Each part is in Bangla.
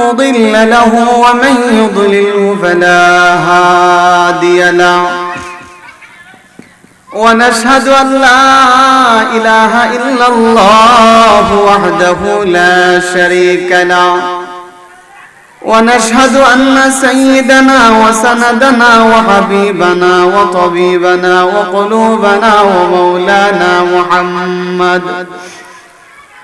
مضل له ومن يضلله فلا هادي له. ونشهد أن لا إله إلا الله وحده لا شريك له. ونشهد أن سيدنا وسندنا وحبيبنا وطبيبنا وقلوبنا ومولانا محمد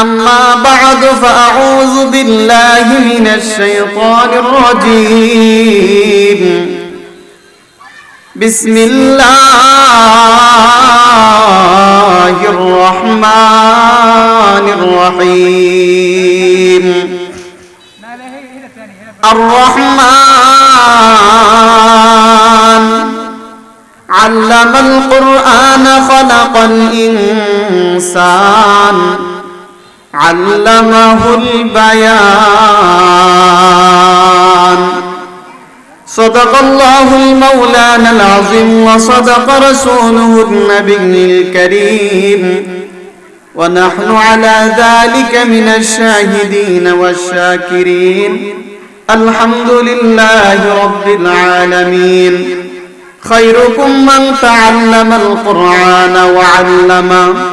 أما بعد فأعوذ بالله من الشيطان الرجيم بسم الله الرحمن الرحيم الرحمن علم القرآن خلق الإنسان علمه البيان. صدق الله المولانا العظيم وصدق رسوله النبي الكريم. ونحن على ذلك من الشاهدين والشاكرين. الحمد لله رب العالمين. خيركم من تعلم القرآن وعلمه.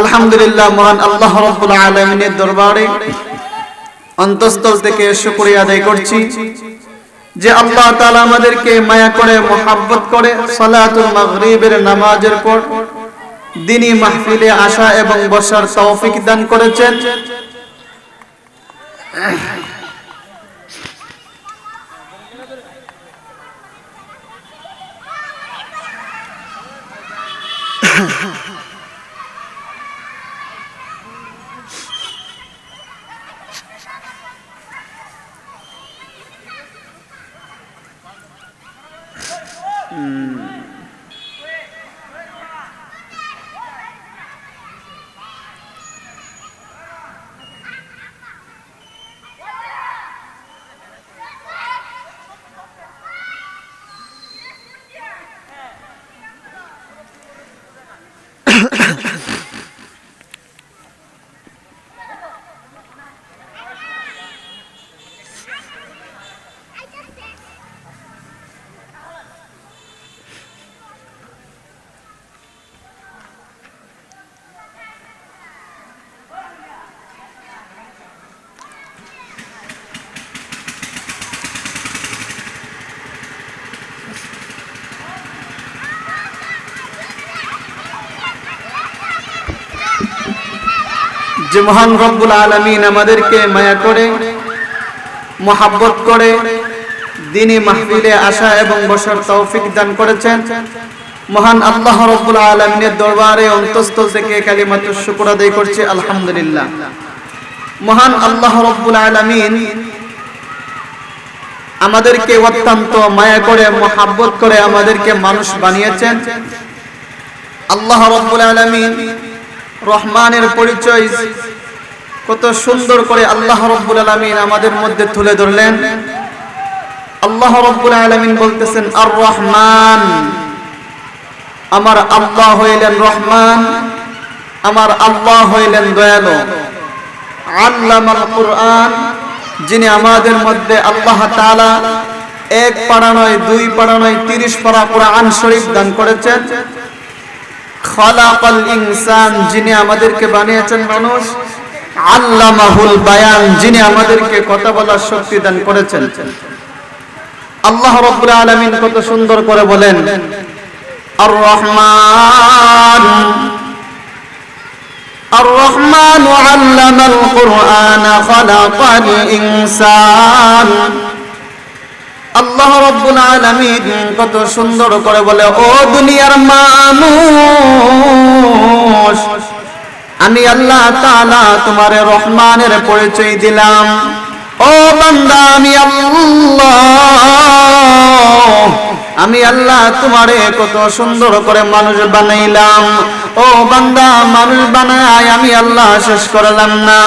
আলহামদুলিল্লাহ, মহান আল্লাহ রব্বুল আলামিনের দরবারে অন্তঃস্থল থেকে শুকরিয়া আদায় করছি যে আল্লাহ তাআলা আমাদেরকে মায়া করে, মোহাব্বত করে সালাতুল মাগরিবের নামাজের পর দিনী মাহফিলে আসা এবং বসার তৌফিক দান করেছেন। যে মহান রব্বুল আলমিন আমাদেরকে মায়া করে, মহাব্বত করে, দিনী মাহফিলে আসা এবং বসার তৌফিক দান করেছেন। মহান আল্লাহ রব্বুল আলমিনের দরবারে অন্তস্থল থেকে কালিমাত্র শুকুর আদায় করছে, আলহামদুলিল্লাহ। মহান আল্লাহ রব্বুল আলমিন আমাদেরকে অত্যন্ত মায়া করে, মহাব্বত করে আমাদেরকে মানুষ বানিয়েছেন। আল্লাহ রব্বুল আলমিন রহমানের পরিচয় কত সুন্দর করে আল্লাহ রব্বুল আলমিন আমাদের মধ্যে তুলে ধরলেন। আল্লাহ রব্বুল আলমিন বলতেছেন, আর রহমান, আমার আল্লাহ হইলেন রহমান, আমার আল্লাহ হইলেন দয়ালু। আল্লামাল কোরআন, যিনি আমাদের মধ্যে আল্লাহ তাআলা এক পাড়া নয়, দুই পাড়া নয়, তিরিশ পাড়া কোরআন শরীফ দান করেছেন। খলাকাল ইনসান, যিনি আমাদেরকে বানিয়েছেন মানুষ। আল্লামাহুল বায়ান, যিনি আমাদেরকে কথা বলার শক্তি দান করেছেন। আল্লাহ রাব্বুল আলামিন কত সুন্দর করে বলেন আর রহমান আর রহমান আল্লামাল কুরআন, খলাকাল ইনসান। আল্লাহ রব্বুল আলামিন কত সুন্দর করে বলে, ও দুনিয়ার মানুষ, আমি আল্লাহ তাআলা তোমার রহমানের পরিচয় দিলাম। ও বান্দা, আমি আল্লাহ আমি আল্লাহ তোমারে কত সুন্দর করে মানুষ বানাইলাম। ও বান্দা, মানুষ বানায়, আমি আল্লাহ শেষ করলাম না।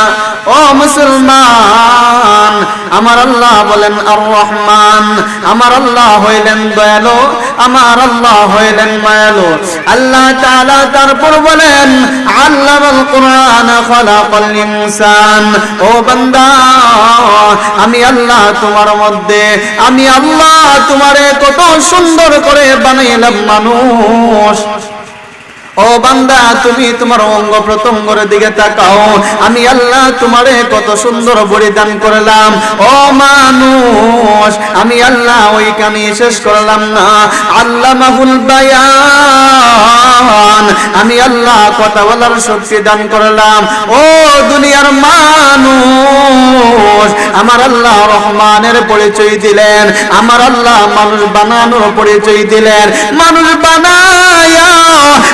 ও মুসলমান, আমার আল্লাহ বলেন, আর রহমান, আমার আল্লাহ হইলেন দয়ালু, আমার আল্লাহ হইলেন মায়ালু। আল্লাহ তাআলা তারপর বলেন, আল্লামাল কোরআন খালাকাল ইনসান। ও বান্দা, আমি আল্লাহ তোমার মধ্যে, আমি আল্লাহ তোমারে কত সুন্দর করে বানাইলাম মানুষ। ও বান্দা, তুমি তোমার অঙ্গ প্রত্যঙ্গের দিকে তাকাও। আমি আল্লাহ তোমারে কত সুন্দর বলিদান করলাম। ও মানুষ, আমি আল্লাহ ওই কানি শেষ করলাম না। আল্লাহ মাহুল বায়ান, আমি আল্লাহ কথা বলার শক্তি দান করলাম। ও দুনিয়ার মানুষ, আমার আল্লাহ রহমানের পরিচয় দিলেন। আমার আল্লাহ মানুষ বানানোর পরিচয় দিলেন। মানুষ বানায়া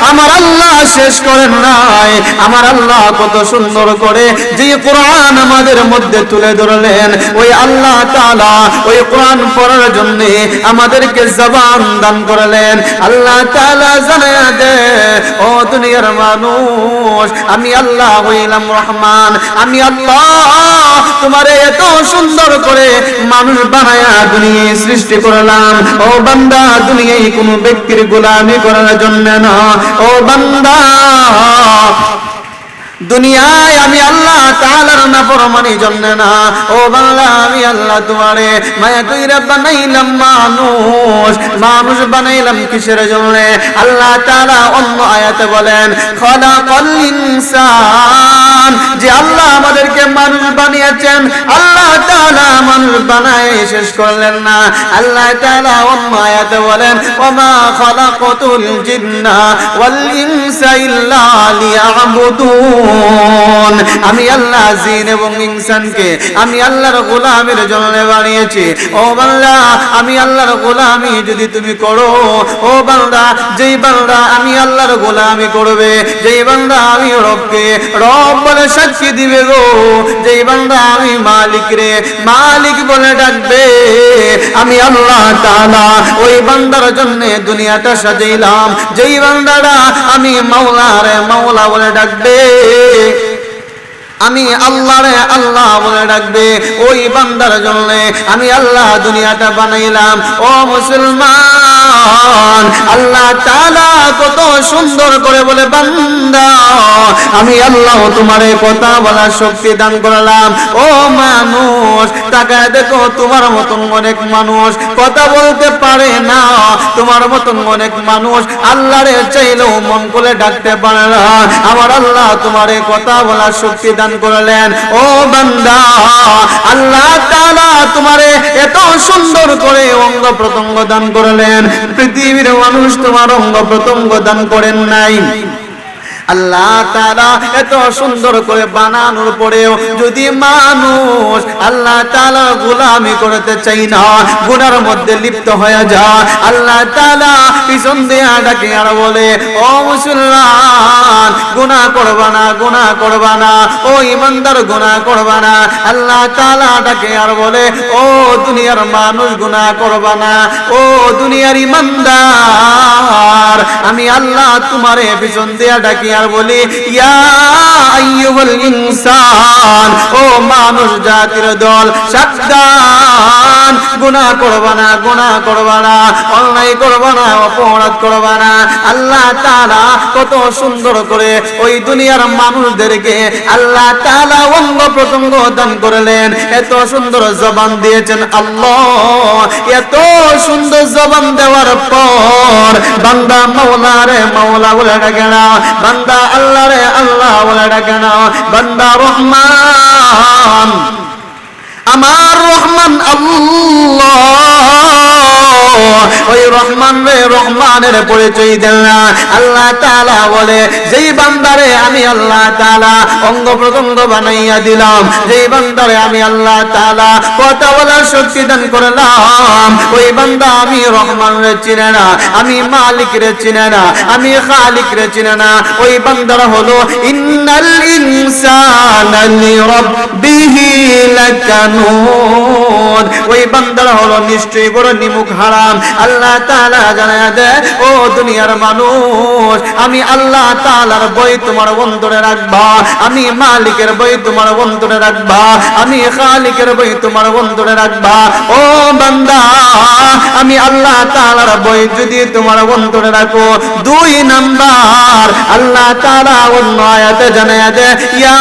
আমার আল্লাহ শেষ করেন নাই। আমার আল্লাহ কত সুন্দর করে যে কোরআন আমাদের মধ্যে তুলে ধরলেন, ওই আল্লাহ তাআলা ওই কোরআন পড়ার জন্য আমাদেরকে জবান দান করলেন। আল্লাহ তালা জানায়া দে, ও দুনিয়ার মানুষ, আমি আল্লাহ হইলাম রহমান, আমি আল্লাহ তোমার এত সুন্দর করে মানুষ বানায়া দুনিয়ায় সৃষ্টি করলাম। ও বান্দা, দুনিয়ায় কোনো ব্যক্তির গোলামি করার জন্য না। ও বান্দা দুনিয়ায় আমি আল্লাহ তাআলার নাফরমানি জন্য না। ও বাংলা, আমি আল্লাহ তোমারে মায়া কইরা বানাইলাম মানুষ। মানুষ বানাইলাম কিসের জন্য? আল্লাহ তাআলা অন্য আয়াতে বলেন, খলাকাল ইনসান। যে আল্লাহ আমাদেরকে মানুষ বানিয়েছেন, আল্লাহ তাআলা মানুষ বানায় শেষ করলেন না। আল্লাহ তাআলা অন্য আয়াতে বলেন, ওমা খলাকাতুল জিন্না ওয়াল ইনসা ইল্লা লিয়াবুদুন। يعلمون আমি আল্লাহ জিন এবং ইনসানকে আমি আল্লাহর গোলামের জন্য বানিয়েছি। ও বান্দা, আমি আল্লাহর গোলামি যদি তুমি করো, ও বান্দা, যেই বান্দা আমি আল্লাহর গোলামি করবে, যেই বান্দা আমি রবকে রব বলে সাক্ষী দিবে গো, যেই বান্দা আমি মালিক রে মালিক বলে ডাকবে, আমি আল্লাহ তাআলা ওই বান্দার জন্য দুনিয়াটা সাজাইলাম। যেই বান্দারা আমি মাওলা রে মাওলা বলে ডাকবে। আমি আল্লাহ রে আল্লাহ বলে ডাকবে, ওই বান্দার জন্য আমি আল্লাহ দুনিয়াটা বানাইলাম। ও মুসলমান, আল্লাহ তালা কত সুন্দর করে বলে, বান্দা আমি আল্লাহ তোমারে কথা বলার শক্তি দান করলাম। ও মানুষ, তাকায় দেখো, তোমার মতন অনেক মানুষ। কথা বলতে পারে না, তোমার মতন অনেক মানুষ। আল্লাহরে চাইলেও মন করে ডাকতে পারে না। আমার আল্লাহ তোমারে কথা বলার শক্তি দান করলেন। ও বান্দা, আল্লাহ তাআলা তোমারে এত সুন্দর করে অঙ্গ প্রত্যঙ্গ দান করলেন। পৃথিবীর মানুষ তোমার অঙ্গ প্রত্যঙ্গ দান করেন নাই। আল্লাহ তারা এত সুন্দর করে বানানোর পরেও যদি মানুষ আল্লাহ তালা গুলামি করতে চাই না, গুনার মধ্যে লিপ্ত হয়ে যা, আল্লাহ তালা পিছন দিয়ে ডাকে আর বলে, ও মুসলমান গুনাহ করবা না, গুনাহ করবা না। ও ইমানদার, গুনাহ করবা না। আল্লাহ তাআলা ডাকে আর বলে, ও দুনিয়ার মানুষ, গুনাহ করবা না। ও দুনিয়ার ইমানদার, আমি আল্লাহ তোমারে পিছন দিয়া ডাকি আর বলি, ইয়া আইয়ুহাল ইনসান, ও মানুষ জাতির দল, সাবধান। গুনাহ করবা না, গুনাহ করবা না। অন্যায় করবা না, অপরাধ করবা না। আল্লাহ তাআলা কত সুন্দর করে ওই দুনিয়ার মানুষদেরকে আল্লাহ তাআলা অঙ্গ প্রত্যঙ্গ দান করলেন। এত সুন্দর জবান দিয়েছেন আল্লাহ। এত সুন্দর জবান দেওয়ার পর বান্দা মাওলা রে মাওলা বলে ডাকে না। বান্দা আল্লাহ রে আল্লাহ বলে ডাকে না। বান্দা রহমান। আমার রহমান আল্লাহ। ওই রহমান রে, রহমানের পরিচয় দেন না। আল্লাহ তাআলা বলে, যেই বান্দারে আমি আল্লাহ তাআলা অঙ্গ প্রত্যঙ্গ বানাইয়া দিলাম, যেই বান্দারে আমি আল্লাহ তাআলা কথা বলার শক্তি দান করলাম, ওই বান্দা আমি রহমান রে চিনে না, আমি মালিক রে চিনে না, আমি খালিক রে চিনে না। ওই বান্দারা হলো, ইন্নাল ইনসানা লিরাব্বিহি লাকানুদ ওই বান্দারা হলো, নিশ্চয়ই বড় নিমুখ হারাম আল্লাহ তাআলা জানায়া দেয় ও দুনিয়ার মানুষ, আমি আল্লাহ তাআলার বই তোমার অন্তরে রাখবা, আমি মালিকের বই তোমার অন্তরে রাখবা, আমি খালিকের বই তোমার অন্তরে রাখবা। ও বান্দা, আমি আল্লাহ তাআলার বই যদি তোমার অন্তরে রাখো, দুই নাম্বার, আল্লাহ তাআলা অন্য আয়াতে জানায়া দেয় ইয়া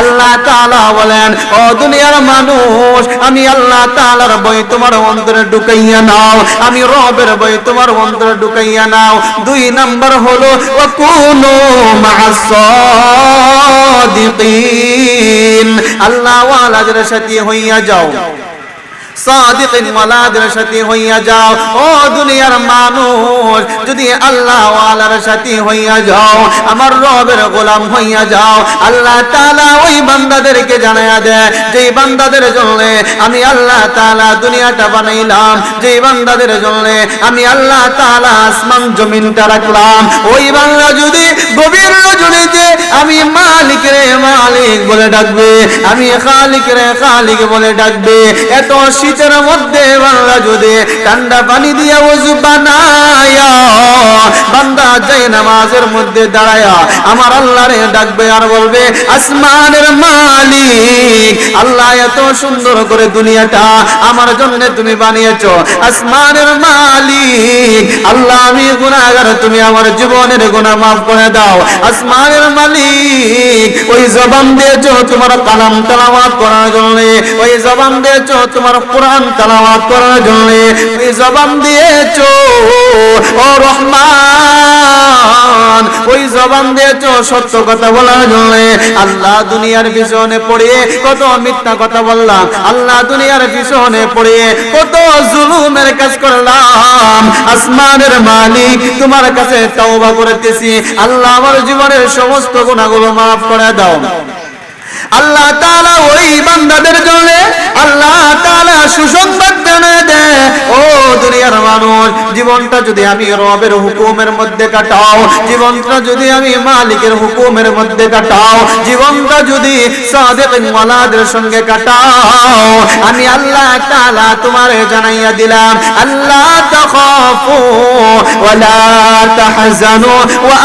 আল্লাহ তাআলা বলেন, ও দুনিয়ার মানুষ আমি আল্লাহ তাআলার বই তোমার অন্তরে ঢুকাইয়া নাও। আমি রবের বই তোমার অন্তরে ঢুকাইয়া নাও। দুই নাম্বার হলো মা'আস সাদিকিন। আল্লাহ ওয়ালাদের সাথে হইয়া যাও সাদিকিন ওয়ালাদের সাথে হইয়া যাও। ও দুনিয়ার মানুষ, যদি আল্লাহ ওয়ালার সাথে হইয়া যাও, আমার রবের গোলাম হইয়া যাও, আল্লাহ তাআলা ওই বান্দাদেরকে জানায়া দেয় যেই বান্দাদের জন্য আমি আল্লাহ তাআলা দুনিয়াটা বানাইলাম, যেই বান্দাদের জন্য আমি আল্লাহ তাআলা আসমান জমিনটা রাখলাম, ওই বান্দা যদি গভীর রজনীতে আমি মালিক রে মালিক বলে ডাকবে, আমি খালিক রে খালিক বলে ডাকবে, এত শীতের মধ্যে বাংলা যদি ঠান্ডা পানি দিয়া ওযু বানায়া, বান্দা যাই নামাজের মধ্যে দাঁড়ায়া, আমার আল্লাহরে ডাকবে আর বলবে, আসমানের মালিক, আল্লাহ এত সুন্দর করে দুনিয়াটা আমার জন্য তুমি বানিয়েছো। আসমানের মালিক, আল্লাহ আমি গুনাহগার, তুমি আমার জীবনের গুনাহ মাফ করে দাও। আসমানের মালিক, ওই জবান দিয়েছ তোমার কালাম তেলাওয়াত করার জন্য, ওই জবান দিয়েছ তোমার কোরআন তেলাওয়াত করার জন্য ওই জবান দিয়েছ। ও রহমান, ওই জবান দিয়েছ সত্য কথা বলার জন্য। আল্লাহ দুনিয়ার পিছনে পড়ে কত মিথ্যা কথা বললাম। আল্লাহ দুনিয়ার পিছনে পড়ে কত জুলুমের কাজ করলাম। আসমানের মালিক তোমার কাছে তওবা করতেছি। আল্লাহ আমার জীবনের সমস্ত গুণাগুলো মাফ করে দাও। আল্লাহ তাআলা ওই বান্দাদের দুনিয়ার মানুষ, জীবনটা যদি আমি রবের হুকুমের মধ্যে কাটাও, জীবনটা যদি আমি মালিকের হুকুমের মধ্যে কাটাও, জীবনটা যদি সাদেক সঙ্গে কাটাও, আমি আল্লাহ তাআলা তোমারে জানাইয়া দিলাম, আল্লাহ তাখাফু ওয়ালা তাহজানু ওয়া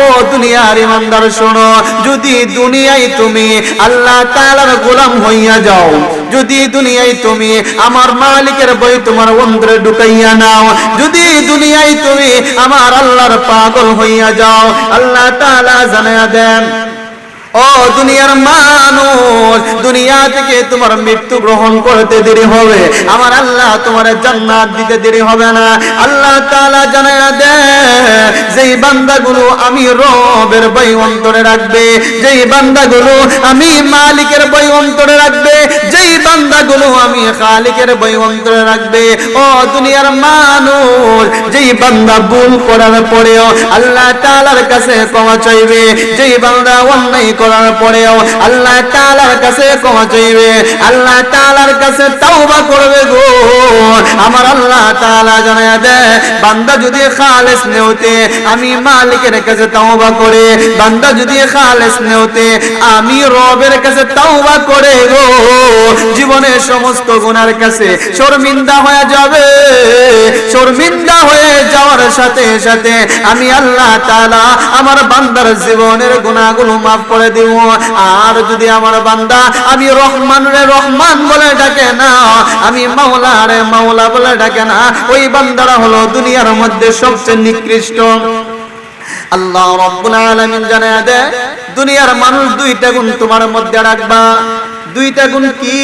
ও দুনিয়ার ইমানদার শোনো, যদি দুনিয়ায় তুমি আল্লাহ তাআলার গোলাম হইয়া যাও যদি দুনিয়ায় তুমি আমার মালিকের বই তোমার অন্তরে ঢুকাইয়া নাও, যদি দুনিয়ায় তুমি আমার আল্লাহর পাগল হইয়া যাও, আল্লাহ তাআলা জানায়া দেন ও দুনিয়ার মানুষ, দুনিয়া থেকে তোমার মৃত্যু গ্রহণ করতে দেরি হবে। আমার আল্লাহ তোমার জান্নাত দিতে দেরি হবে না। আল্লাহ দেয় যেই বান্দাগুলো আমি রবের বই অন্তরে রাখবে, যেই বান্দাগুলো আমি মালিকের বই অন্তরে রাখবে, যেই বান্দাগুলো আমি খালিকের বই অন্তরে রাখবে, ও দুনিয়ার মানুষ, যেই বান্দা ভুল করার পরেও আল্লাহ তাআলার কাছে ক্ষমা যেই বান্দা অন্যায় করার পরেও আল্লাহ তাআলার কাছে ক্ষমা চাইবে আল্লাহ তাআলার কাছে তওবা করবে গো। আমার আল্লাহ তাআলা জানায়া দেয়, বান্দা যদি খালেস নেওতে আমি মালিকের কাছে তওবা করে, বান্দা যদি খালেস নেওতে আমি রবের কাছে তওবা করে গো। জীবনের সমস্ত গুনার কাছে শর্মিন্দা হয়ে যাবে। শর্মিন্দা হয়ে যাওয়ার সাথে সাথে আমি আল্লাহ তাআলা আমার বান্দার জীবনের গুনাহগুলো মাফ করে দিব। আর যদি আমার বান্দা, আমি রহমান রে রহমান বলে ডাকে না, আমি মাওলা রে মাওলা বলে ডাকে না, ওই বান্দারা হলো দুনিয়ার মধ্যে সবচেয়ে নিকৃষ্ট। আল্লাহ রব্বুল দুনিয়ার মানুষ দুইটা গুণ তোমার মধ্যে রাখবা। দুইটা গুণ কি?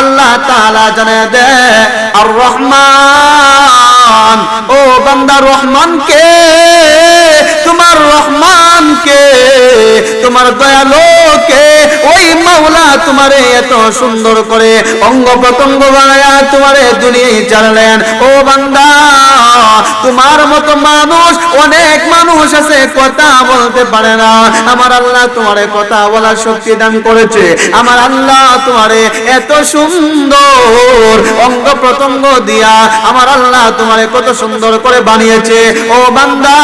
আল্লাহ তাআলা জানায় দেয় আর রহমান, ও বান্দা রহমান কে তোমার দয়ালু কে ওই মাওলা তোমারে এত সুন্দর করে অঙ্গ প্রত্যঙ্গ বানায়া তোমারে দুনিয়ায় চালালেন ও বান্দা, তোমার মতো মানুষ, অনেক মানুষ আছে, কথা বলতে পারে না। আমার আল্লাহ তোমারে কথা বলার শক্তি দান করেছে। আমার আল্লাহ তোমারে এত সুন্দর অঙ্গ প্রত্যঙ্গ দিয়া আমার আল্লাহ তোমারে কত সুন্দর করে বানিয়েছে। ও বান্দা,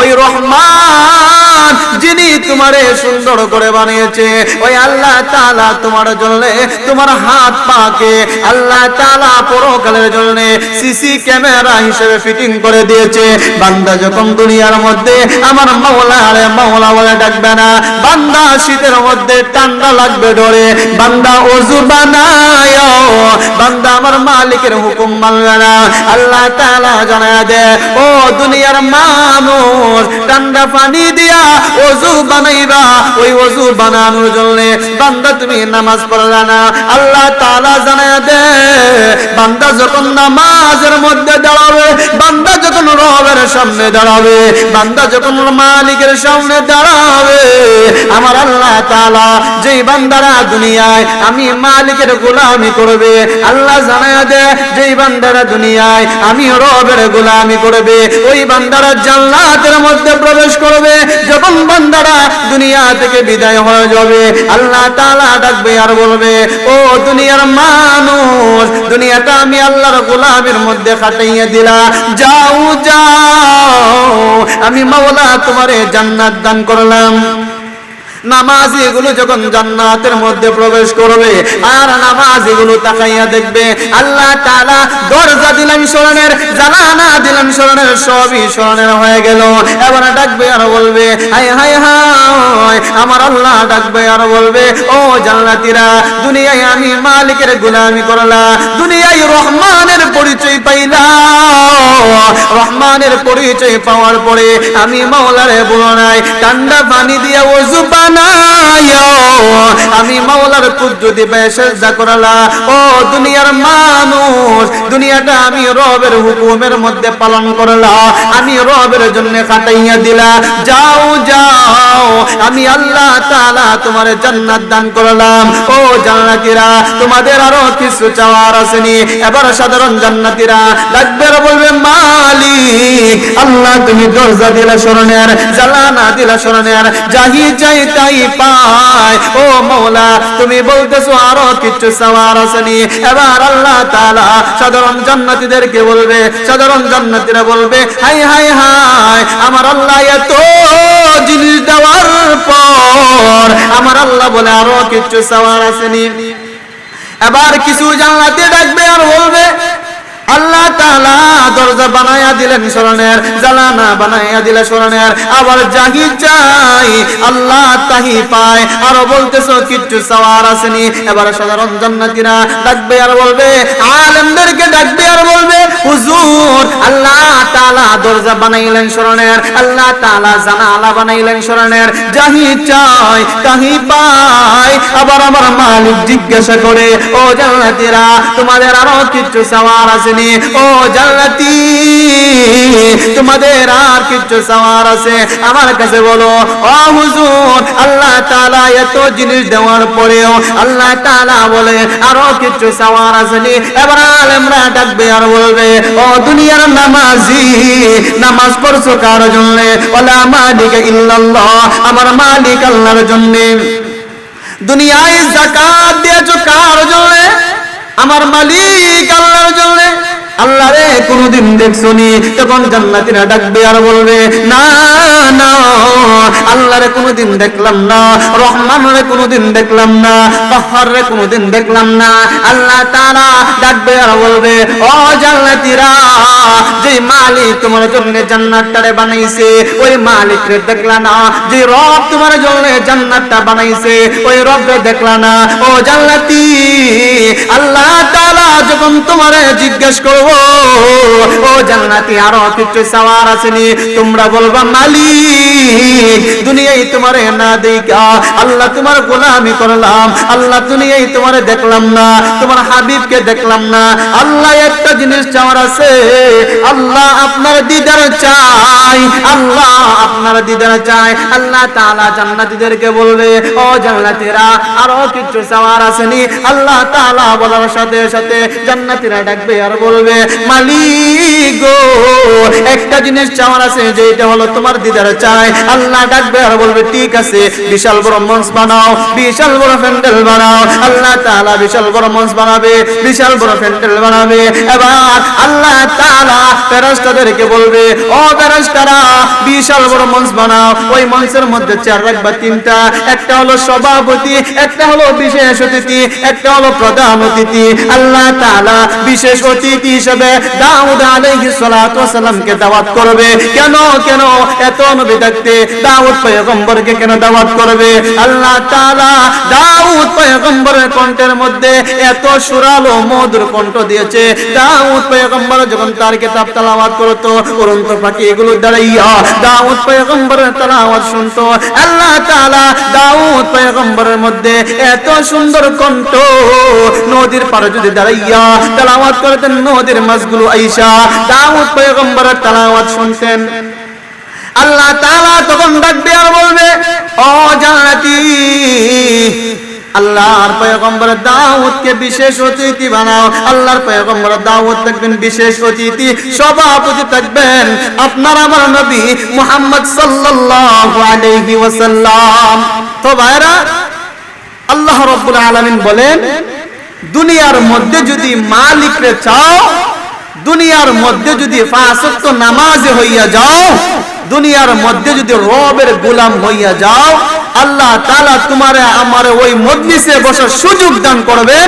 ওই রহমান যিনি তোমারে সুন্দর করে বানিয়েছে। ওই আল্লাহ তাআলা তোমার জন্য, তোমার হাত পাকে। আল্লাহ তাআলা পরকালের জন্য সিসি ক্যামেরা হিসেবে ফিটিং করে দিয়েছে। বান্দা যখন দুনিয়ার মধ্যে, আমার মাওলা আরে মাওলা বলে ডাকবে না। বান্দা শীতের মধ্যে ঠান্ডা লাগবে ডরে। বান্দা ওযু বানায়, বান্দা আমার মালিকের হুকুম মানবে না। আল্লাহ তাআলা জানায় দে, ও দুনিয়ার মানুষ, ঠান্ডা পানি দিয়া ওযু বানাইবা। ওই ওযু বানানোর জন্য বান্দা তুমি নামাজ পড়লা না, আল্লাহ তাআলা জানায় দে, বান্দা যখন নামাজের মধ্যে দাঁড়াবে, বান্দা যখন রবের সামনে দাঁড়াবে, বান্দা যখন মালিকের সামনে দাঁড়াবে, আমার আল্লাহ তাআলা যেই বান্দারা দুনিয়ায় আমি মালিকের গোলামি করবে, আল্লাহ জানায় দে, যেই বান্দারা দুনিয়ায় আমি রবের গোলামি করবে, ওই বান্দারা জান্নাতের মধ্যে প্রবেশ করবে, যখন বান্দারা দুনিয়া থেকে বিদায় হয়ে যাবে আল্লাহ তালা ডাকবে আর বলবে, ও দুনিয়ার মানুষ, দুনিয়াটা আমি আল্লাহর গোলামের মধ্যে খাটাইয়া দিলা যাও যাও, আমি মাওলা তোমারে জান্নাত দান করলাম। নামাজি গুলো যখন জান্নাতের মধ্যে প্রবেশ করবে, আর তাকাইয়া দেখবে, আল্লাহ দরজা দিলাম স্মরণের জানানা দিলাম স্মরণের, সবই স্মরণের হয়ে গেল। এবার ডাকবে আর বলবে হাই হাই হাই আমার আল্লাহ ডাকবে আর বলবে, ও জান্নাতীরা, দুনিয়ায় আমি মালিকের গোলামি করলা দুনিয়ায় রহমানের পরিচয় পাইলা রহমানের পরিচয় পাওয়ার পরে আমি মাওলারে বলো ঠান্ডা পানি দিয়ে ওযু আমি মাওলার কুদ্দুতি বেশেজদা করালা। ও দুনিয়ার মানুষ, দুনিয়াটা আমি রবের হুকুমের মধ্যে পালন করলা। আমি রবের জন্য কাটাইয়া দিলা। যাও যাও, আমি আল্লাহ তাআলা তোমার জান্নাত দান করলাম। ও জান্নাতীরা, তোমাদের আরও কিছু চাওয়ার আসেনি। এবার সাধারণ জান্নাতীরা লাগবে বলবে বলবে মালিক। আল্লাহ, তুমি দরজা দিলা স্মরণের জ্বালানা দিলা স্মরণের যাহি চাই তাই পায়। ও মৌলা, তুমি বলতেছো আরও কিছু আসেনি। এবার আল্লাহ সাধারণ জান্নাতীদেরকে বলবে, সাধারণ জান্নাতীরা বলবে, হাই হাই হাই, আমার আল্লাহ এত জিনিস দেওয়ার পর আমার আল্লাহ বলে আরও কিছু চাওয়ার আসেনি। এবার কিছু জান্নাতে ডাকবে আর বলবে আল্লাহ তাআলা দরজা বানায়া দিলেন স্মরণের জালানা বানায়া দিলে স্মরণের আবার জাহি চাই, আল্লাহ তাহি পায়। আরও বলতেছো, কিচ্ছু চাওয়ার আসেনি। এবার সাধারণ জান্নাতীরা ডাকবে আর বলবে, আলেমদেরকে ডাকবে আর বলবে, হুজুর, আল্লাহ তাআলা দরজা বানাইলেন স্মরণের আল্লাহ তাআলা জানালা বানাইলেন স্মরণের জাহি চাই, তাহি পায়। আবার আমার মালিক জিজ্ঞাসা করে, ও জান্নাতীরা, তোমাদের আরও কিচ্ছু চাওয়ার আসেনি? ও জান্নাতি, তোমাদের আর কিচ্ছু চাওয়ার আছে। আমার কাছে বলো, ও হুজুর, আল্লাহ তাআলা এত জিনিস দেওয়ার পরেও আল্লাহ তাআলা বলে, আরও কিছু চাওয়ার আসেনি এবার আলেমরা ডাকবে আর বলবে, ও দুনিয়ার নামাজি, নামাজ পড়ছো কার জন্য? ওলা মালিক ইল্লাল্লাহ, আমার মালিক আল্লাহর জন্য। দুনিয়ায় জাকাত দিয়েছ কার জন্য? আমার মালিক আল্লাহর জন্য। আল্লাহ রে, কোনদিন দেখছনি? তখন জান্নাতীরা ডাকবে আর বলবে, না না আল্লাহরে কোনোদিন দেখলাম না রহমানরে কোনোদিন দেখলাম না কহরে কোনোদিন দেখলাম না। আল্লাহ তাআলা ডাকবে আর বলবে, ও জান্নাতীরা যে মালিক তোমার জন্য জান্নাতটারে বানাইছে, ওই মালিকরে দেখলা না যে রব তোমার জন্য জান্নাতটা বানাইছে, ওই রবরে দেখলা না। ও জান্নাতি, আল্লাহ তাআলা যখন তোমারে জিজ্ঞেস করব ও জান্নাতি, আরও কিছু সওয়ার আসেনি। তোমরা বলবা, মালিক, দুনিয়ায় তোমারে আল্লাহ তোমার গোলামি করলাম, আল্লাহ দুনিয়ায় তোমারে দেখলাম না, তোমার হাবিবকে দেখলাম না। আল্লাহ একটা জিনিস চাওয়ার আছে, আল্লাহ আপনার দিদার চাই, আল্লাহ আপনার দিদার চাই। আল্লাহ বলবে, ও আরও কিছু চাওয়ার আসেনি। আল্লাহ বলার সাথে সাথে জান্নাতীরা ডাকবে আর বলবে মালিক একটা জিনিস চাওয়ার আছে যে এটা হলো তোমার দিদার চাই। আল্লাহ ডাকবে আর বলবে, ঠিক আছে, বিশাল বড় মঞ্চ বানাও, বিশাল বড় প্যান্ডেল বানাও। আল্লাহ বিশাল বড় মঞ্চ বানাবে, বিশাল বড় প্যান্ডেল বানাবে। এবার আল্লাহ বলবে, ও বিশাল বড় মঞ্চ বানাও। ওই মঞ্চের মধ্যে চেয়ার রাখবা তিনটা, একটা হলো সভাপতি, একটা হলো বিশেষ অতিথি, একটা হলো প্রধান অতিথি। আল্লাহ তাআলা বিশেষ অতিথি হিসেবে দাউদ আলাইহিস সালাতু ওয়াসালামকে দাওয়াত করবে। কেন কেন? এত নবী থাকতে দাউদ পয়গম্বরকে কেন দাওয়াত করবে? আল্লাহ তাআলা দাউদ পয়গম্বরের কণ্ঠের মধ্যে এত সুরালো মধুর কণ্ঠ দিয়েছে। দাউদ পয়গম্বর যখন তার কিতাব তেলাওয়াত করতো, উড়ন্ত পাখি এগুলো দাঁড়াইয়া দাউদ পয়গম্বরের তেলাওয়াত শুনতো। আল্লাহ তাআলা দাউদ পয়গম্বরের মধ্যে এত সুন্দর কণ্ঠ নদীর পাড়ে যদি দাঁড়াইয়া তেলাওয়াত করতেন, নদীর মাছগুলো আইসা দাউদ পয়গম্বরের তেলাওয়াত শুনতেন। আল্লাহ তাআলা তখন ডাকবে আর বলবে, ও জান্নাতি, আল্লাহর পয়গম্বর দাউদকে বিশেষ অতিথি বানাও। আল্লাহর পয়গম্বর দাউদ থাকবেন বিশেষ অতিথি, সভাপতি থাকবেন আপনার আমার নবী মুহাম্মদ সাল্লাল্লাহু আলাইহি ওয়াসাল্লাম। তো ভাইরা আল্লাহ রাব্বুল আলামিন বলেন দুনিয়ার মধ্যে যদি মালিকরে চাও, দুনিয়ার মধ্যে যদি ফাঁসত্ব নামাজ হইয়া যাও, দুনিয়ার মধ্যে যদি রবের গোলাম হইয়া যাও আল্লাহ তাআলা তোমারে, আমারে ওই মজলিসে বসার সুযোগ দান করবেন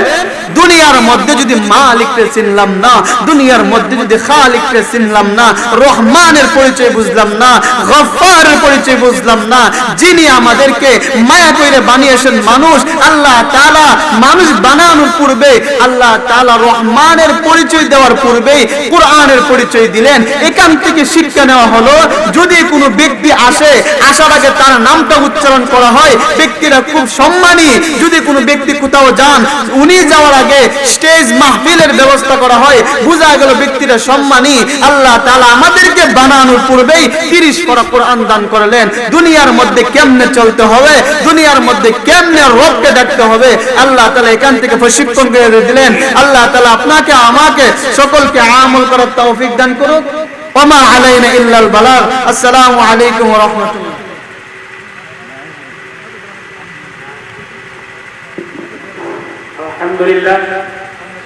দুনিয়ার মধ্যে যদি মালিককে চিনলাম না, দুনিয়ার মধ্যে যদি খালিককে চিনলাম না, রহমানের পরিচয় বুঝলাম না, গফফারের পরিচয় বুঝলাম না, যিনি আমাদেরকে মায়া কইরে বানিয়েছেন মানুষ, আল্লাহ তাআলা মানুষ বানানোর পূর্বে, আল্লাহ তাআলা রহমানের পরিচয় দেওয়ার পূর্বে কোরআনের পরিচয় দিলেন। এখান থেকে শিক্ষা নেওয়া হলো, যদি কোনো ব্যক্তি আসে, আসার আগে তার নামটা উচ্চারণ করা হয়, ব্যক্তিরা খুব সম্মানী। যদি কোনো ব্যক্তি কোথাও যান, উনি যাওয়ার আগে স্টেজ মাহফিলের ব্যবস্থা করা হয়, বোঝা গেল ব্যক্তিরা সম্মানী। আল্লাহ তাআলা আমাদেরকে বানানোর পূর্বেই 30 পরা কোরআন দান করলেন। দুনিয়ার মধ্যে কেমনে চলতে হবে, দুনিয়ার মধ্যে কেমনে রবকে ডাকতে হবে, আল্লাহ তাআলা এখান থেকে প্রশিক্ষণ করে দিলেন। আল্লাহ তাআলা আপনাকে, আমাকে, সকলকে আমল করার তৌফিক দান করুক। ওমা আলাইনা ইল্লাল বালাগ। আসসালামু আলাইকুম ওয়া রাহমাতুল্লাহ। আলহামদুলিল্লাহ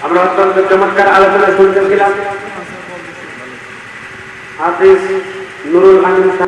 আমরা অত্যন্ত চমৎকার আলোচনা শুনতেছিলাম হাফিজ নুরুল আমিন